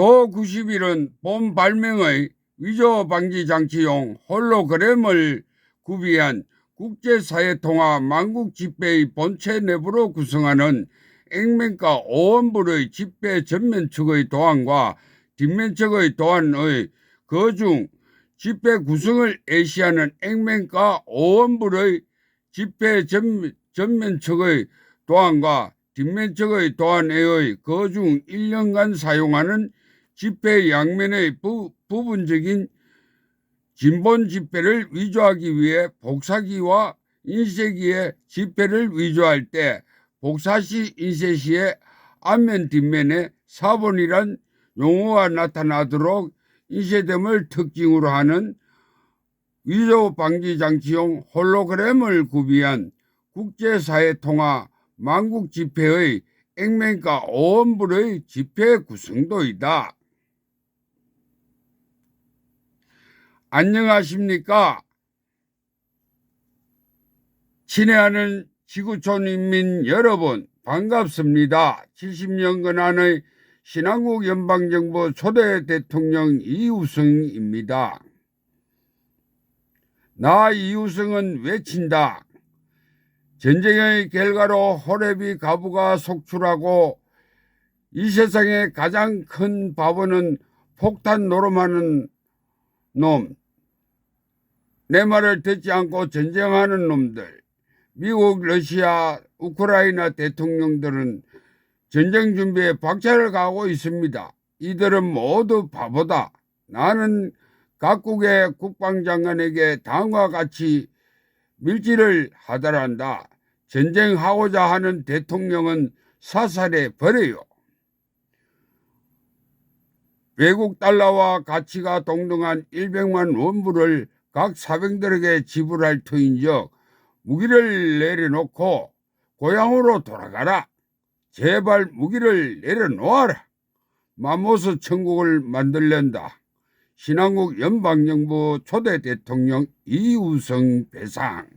도 90일은 본 발명의 위조 방지 장치용 홀로그램을 구비한 국제사회 통화 만국 집회의 본체 내부로 구성하는 액면가 5원불의 집회 전면 측의 도안과 뒷면 측의 도안의 그중 집회 구성을 애시하는 액면가 5원불의 집회 전, 전면 측의 도안과 뒷면 측의 도안의 그중 1년간 사용하는 집회 양면의 부, 부분적인 진본 집회를 위조하기 위해 복사기와 인쇄기에 집회를 위조할 때 복사시 인쇄시의 앞면 뒷면에 사본이란 용어가 나타나도록 인쇄됨을 특징으로 하는 위조 방지 장치용 홀로그램을 구비한 국제사회 통화 만국 집회의 액면가 5원불의 집회 구성도이다. 안녕하십니까? 친애하는 지구촌 인민 여러분 반갑습니다. 70년간 안의 신한국 연방정부 초대 대통령 이우승입니다. 나 이우승은 외친다. 전쟁의 결과로 호랩이 가부가 속출하고 이 세상의 가장 큰 바보는 폭탄 노름하는 놈, 내 말을 듣지 않고 전쟁하는 놈들, 미국, 러시아, 우크라이나 대통령들은 전쟁 준비에 박차를 가하고 있습니다. 이들은 모두 바보다. 나는 각국의 국방장관에게 다음과 같이 밀지를 하더란다. 전쟁하고자 하는 대통령은 사살해 버려요. 외국 달러와 가치가 동등한 100만 원불을 각 사병들에게 지불할 터인즉 무기를 내려놓고 고향으로 돌아가라. 제발 무기를 내려놓아라. 마모스 천국을 만들련다. 신한국 연방정부 초대 대통령 이우성 배상.